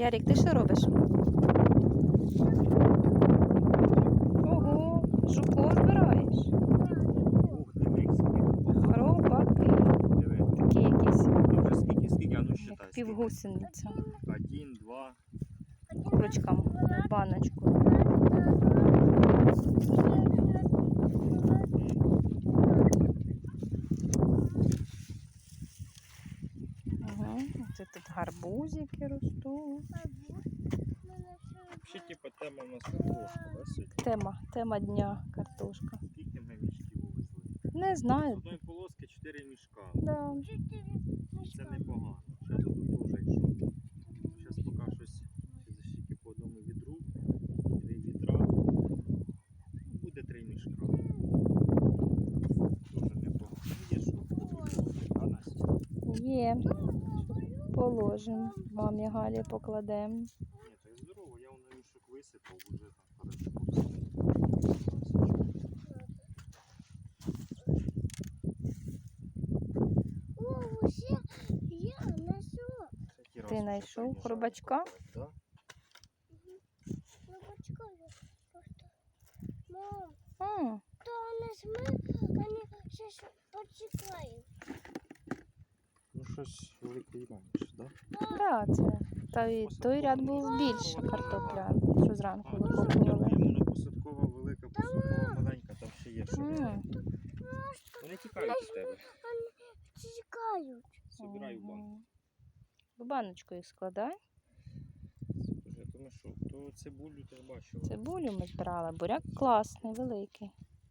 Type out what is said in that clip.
Ярік, ти що робиш? Ого, жуко збираєш. Хробаки. Такі якісь, скільки, скільки, а ну считай. півгусениця. Один, два. Курочкам баночку. Це тут гарбузики ростуть. Взагалі, типу, тема у нас картошка, да, сьогодні? Тема, тема дня картошка. Скільки ми мішків увезли? Не З знаю. одної полоски 4 мішка. Да. Це непогано. Зараз тут теж, якщо зараз поки щось ще по одному відру, три відра, буде три мішка. Дуже непогано. Є що а Настя? Є. Положимо. Мамі Галі покладемо. Ні, так здорово, я на мішок висипав, вже там хорошо. О, ще я знайшов. Ти знайшов хробачка? Да? Почекай, просто. Мам, то нажми, вони ще ж почекають. Щось великий менше, да? Да, це. Та й той ряд був більше картопля, що зранку викопували. йому посадкова велика, посадкова маленька, там ще є що. М. Вони тікають з тебе. Вони чекають. Собирай в банк. Мгм. В баночку їх складай. То що, то цибулю ти ж бачила. Цибулю ми збирали. Буряк класний, великий.